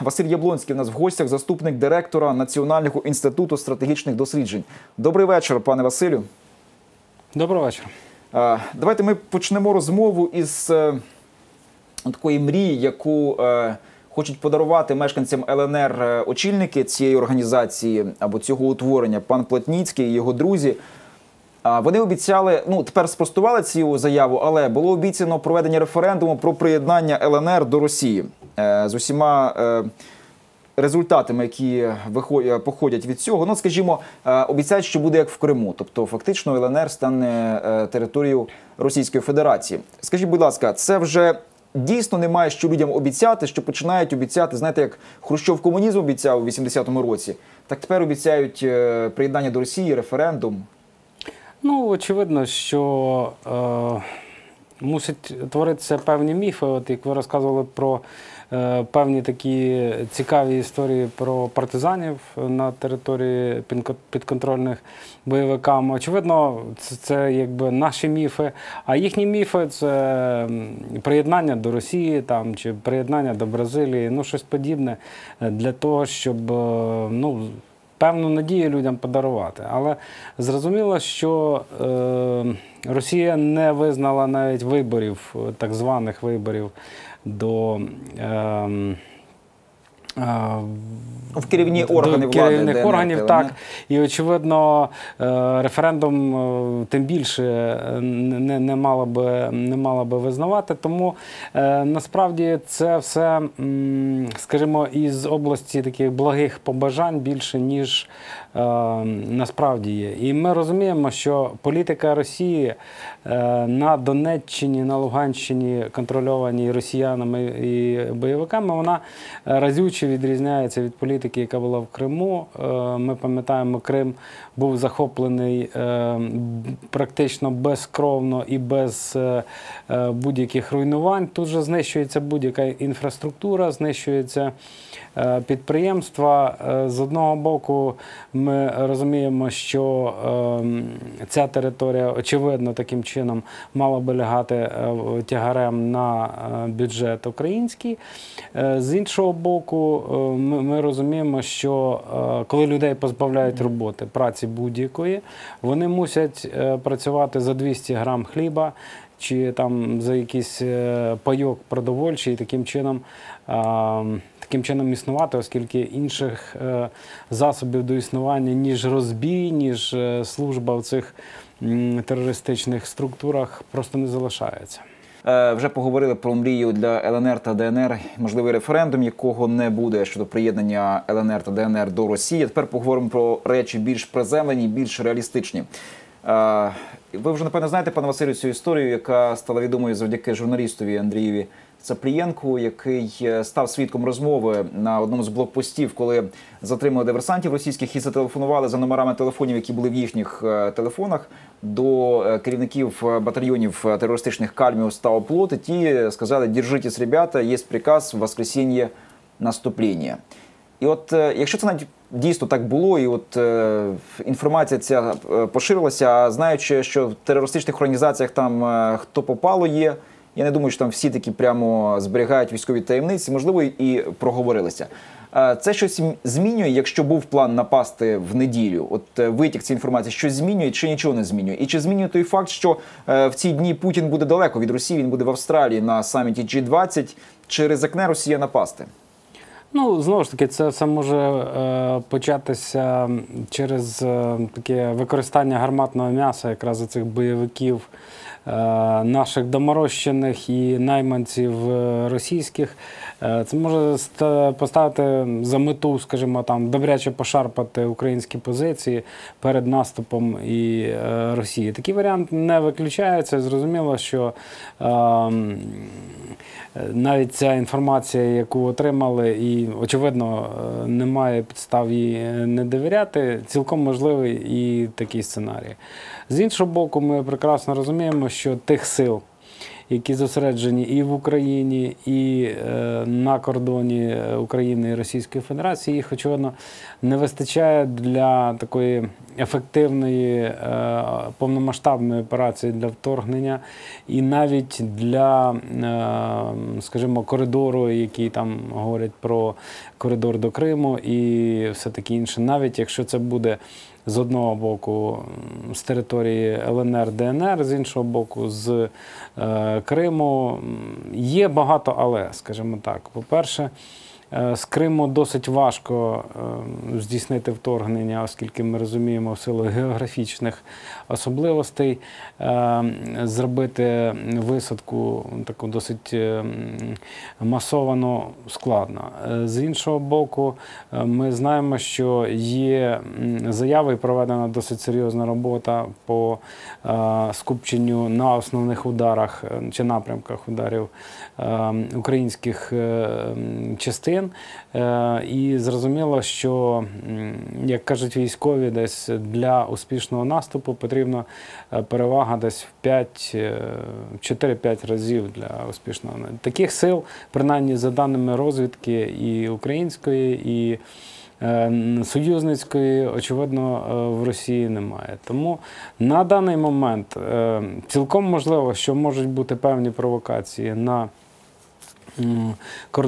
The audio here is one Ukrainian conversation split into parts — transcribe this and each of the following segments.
Василь Яблонський у нас в гостях, заступник директора Національного інституту стратегічних досліджень. Добрий вечір, пане Василю. Доброго вечора. Е, Давайте ми почнемо розмову із е, такої мрії, яку е, хочуть подарувати мешканцям ЛНР е, очільники цієї організації або цього утворення, пан Плотніцький і його друзі. Вони обіцяли, ну тепер спростували цю заяву, але було обіцяно проведення референдуму про приєднання ЛНР до Росії з усіма е, результатами, які походять від цього. Ну, скажімо, е, обіцяють, що буде як в Криму. Тобто, фактично, ЛНР стане е, територією Російської Федерації. Скажіть, будь ласка, це вже дійсно немає що людям обіцяти, що починають обіцяти, знаєте, як Хрущов комунізм обіцяв у 80-му році, так тепер обіцяють е, приєднання до Росії, референдум. Ну, очевидно, що е, мусять творитися певні міфи. От як ви розказували про е, певні такі цікаві історії про партизанів на території підконтрольних бойовикам. Очевидно, це, це якби наші міфи. А їхні міфи це приєднання до Росії там, чи приєднання до Бразилії, ну щось подібне е, для того, щоб е, ну, певну надію людям подарувати. Але зрозуміло, що е, Росія не визнала навіть виборів, е, так званих виборів до. Е, В керівні органи влади. керівних органів, ЛНР. так. І очевидно, е, референдум е, тим більше е, не, не, мало би, не мало би визнавати. Тому насправді це все, скажімо, із області таких благих побажань більше, ніж насправді є. І ми розуміємо, що політика Росії на Донеччині, на Луганщині, контрольованій росіянами і бойовиками, вона е, разюче відрізняється від політики, яка була в Криму. Е, Ми пам'ятаємо, Крим був захоплений е, практично безкровно і без е, будь-яких руйнувань. Тут же знищується будь-яка інфраструктура, знищується підприємства. З одного боку, ми розуміємо, що е, ця територія, очевидно, таким чином мала би лягати тягарем на бюджет український. З іншого боку, е, ми, ми розуміємо, що е, коли людей позбавляють роботи, праці будь-якої, вони мусять е, працювати за 200 грам хліба. Чи там за якийсь пайок продовольчий, таким чином, таким чином існувати, оскільки інших засобів до існування, ніж розбій, ніж служба в цих терористичних структурах просто не залишається. Е, Вже поговорили про мрію для ЛНР та ДНР, можливий референдум, якого не буде щодо приєднання ЛНР та ДНР до Росії. Тепер поговоримо про речі більш приземлені, більш реалістичні. Е, Ви вже напевно знаєте, пане Василю, цю історію, яка стала відомою завдяки журналістові Андрієві Цаплієнку, який е, став свідком розмови на одному з блокпостів, коли затримали диверсантів російських і зателефонували за номерами телефонів, які були в їхніх е, телефонах, до е, керівників батальйонів терористичних Кальміус та Оплот. Ті сказали: держитесь, ребята, є приказ в воскресіння наступлення. І от якщо це навіть дійсно так було, і от е, інформація ця поширилася, а знаючи, що в терористичних організаціях там е, хто попало є, я не думаю, що там всі такі прямо зберігають військові таємниці, можливо, і проговорилися. Це щось змінює, якщо був план напасти в неділю. От е, витік цієї інформації щось змінює чи нічого не змінює? І чи змінює той факт, що е, в ці дні Путін буде далеко від Росії, він буде в Австралії на саміті G20, чи ризикне Росія напасти? Ну, знову ж таки, це все може е, початися через е, таке використання гарматного м'яса, якраз цих бойовиків е, наших доморощених і найманців е, російських. Е, це може поставити за мету, скажімо, там добряче пошарпати українські позиції перед наступом і е, Росії. Такий варіант не виключається. Зрозуміло, що. Е, Навіть ця інформація, яку отримали, і очевидно е, немає підстав їй е, не довіряти, цілком можливий і такий сценарій. З іншого боку, ми прекрасно розуміємо, що тих сил, які зосереджені і в Україні, і е, на кордоні України і Російської Федерації, їх очевидно не вистачає для такої ефективної е, повномасштабної операції для вторгнення, і навіть для, е, скажімо, коридору, який там говорять про коридор до Криму і все таке інше, навіть якщо це буде з одного боку з території ЛНР, ДНР, з іншого боку, з е, Криму. Є багато але, скажімо так. По-перше, з Криму досить важко е, здійснити вторгнення, оскільки ми розуміємо в силу географічних особливостей е, зробити висадку таку досить е, м, масовану складно. Е, З іншого боку, е, ми знаємо, що є заяви і проведена досить серйозна робота по е, скупченню на основних ударах е, чи напрямках ударів е, українських е, частин. Е, І зрозуміло, що, як кажуть військові, десь для успішного наступу потрібна е, перевага десь в 5, е, 4-5 разів для успішного. Таких сил, принаймні за даними розвідки і української, і союзницької, очевидно, в Росії немає. Тому на даний момент цілком можливо, що можуть бути певні провокації на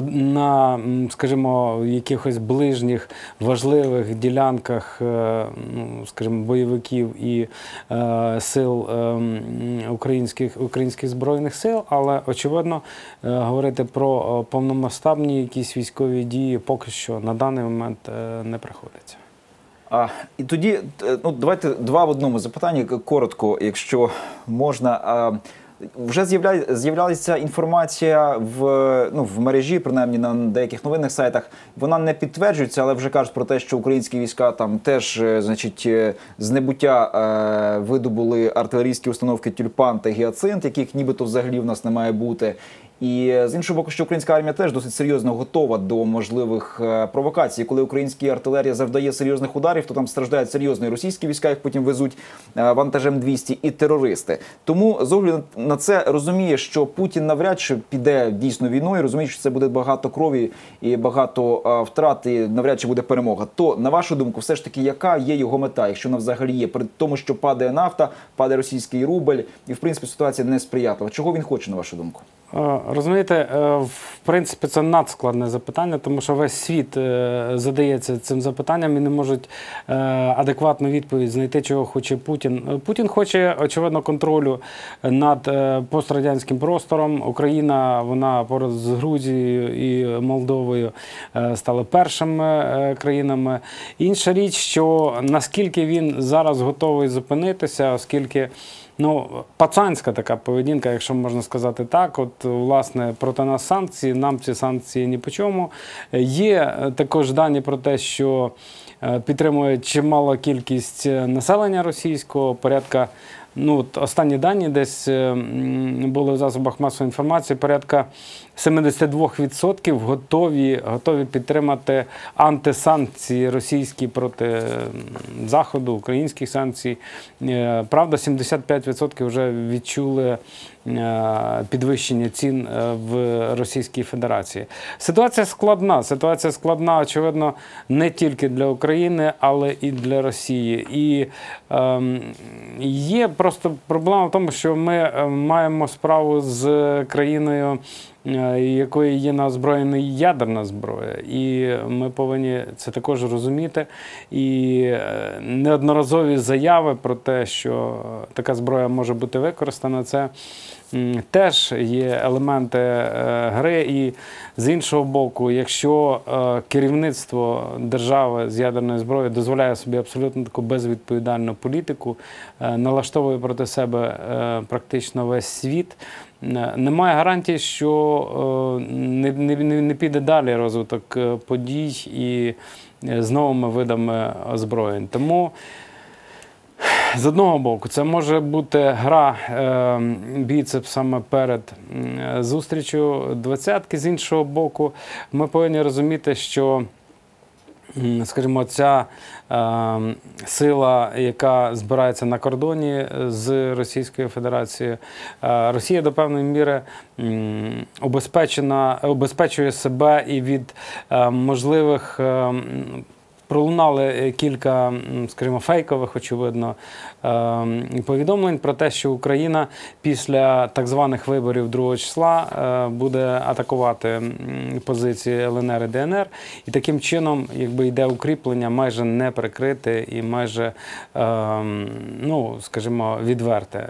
на, скажімо, якихось ближніх важливих ділянках, е, ну, скажімо, бойовиків і е, сил е, українських, українських збройних сил, але очевидно говорити про повномасштабні якісь військові дії поки що на даний момент не приходиться. А, і тоді, ну давайте два в одному запитання коротко, якщо можна. Вже з'являлася інформація в, ну, в мережі, принаймні на деяких новинних сайтах. Вона не підтверджується, але вже кажуть про те, що українські війська там теж, е, значить, е, з небуття е, видобули артилерійські установки Тюльпан та Гіацинт, яких нібито взагалі в нас не має бути. І е, з іншого боку, що українська армія теж досить серйозно готова до можливих е, провокацій. Коли українська артилерія завдає серйозних ударів, то там страждають серйозно і російські війська, їх потім везуть е, вантажем 200 і терористи. Тому з огляду на це розуміє, що Путін навряд чи піде дійсно війною. Розуміє, що це буде багато крові і багато втрат, і навряд чи буде перемога. То на вашу думку, все ж таки, яка є його мета, якщо вона взагалі є, при тому, що падає нафта, падає російський рубль, і в принципі ситуація не сприятлива. Чого він хоче, на вашу думку? Е, Розумієте, е, в принципі, це надскладне запитання, тому що весь світ е, задається цим запитанням і не можуть адекватну відповідь знайти, чого хоче Путін. Путін хоче, очевидно, контролю над пострадянським простором. Україна, вона поруч з Грузією і Молдовою стала першими країнами. Інша річ, що наскільки він зараз готовий зупинитися, оскільки. Ну, пацанська така поведінка, якщо можна сказати так. От, власне, проти нас санкції, нам ці санкції ні по чому. Є е, також дані про те, що е, підтримує чимала кількість е, населення російського, порядка. Ну, от останні дані десь е, були в засобах масової інформації, порядка 72% готові, готові підтримати антисанкції російські проти Заходу, українських санкцій. Е, Правда, 75% вже відчули е, підвищення цін е, в Російській Федерації. Ситуація складна. Ситуація складна, очевидно, не тільки для України, але і для Росії. І ем, є просто проблема в тому, що ми е, маємо справу з країною. Е, Якої є на озброєна ядерна зброя, і ми повинні це також розуміти. І е, неодноразові заяви про те, що така зброя може бути використана, це теж є елементи е, гри. І з іншого боку, якщо керівництво держави з ядерною зброєю дозволяє собі абсолютно таку безвідповідальну політику, налаштовує проти себе практично весь світ. Е, Немає гарантії, що е, не, не, не піде далі розвиток е, подій і з новими видами озброєнь. Тому з одного боку, це може бути гра е, біцепсами перед зустрічю двадцятки. З іншого боку, ми повинні розуміти, що скажімо, ця е, сила, яка збирається на кордоні з Російською Федерацією, е, Росія до певної міри обезпечена, обезпечує себе і від е, можливих. е, Пролунали кілька, скажімо, фейкових, очевидно, ем, повідомлень про те, що Україна після так званих виборів 2 числа е, буде атакувати позиції ЛНР і ДНР, і таким чином, якби йде укріплення, майже не прикрите і майже, ну скажімо, відверте.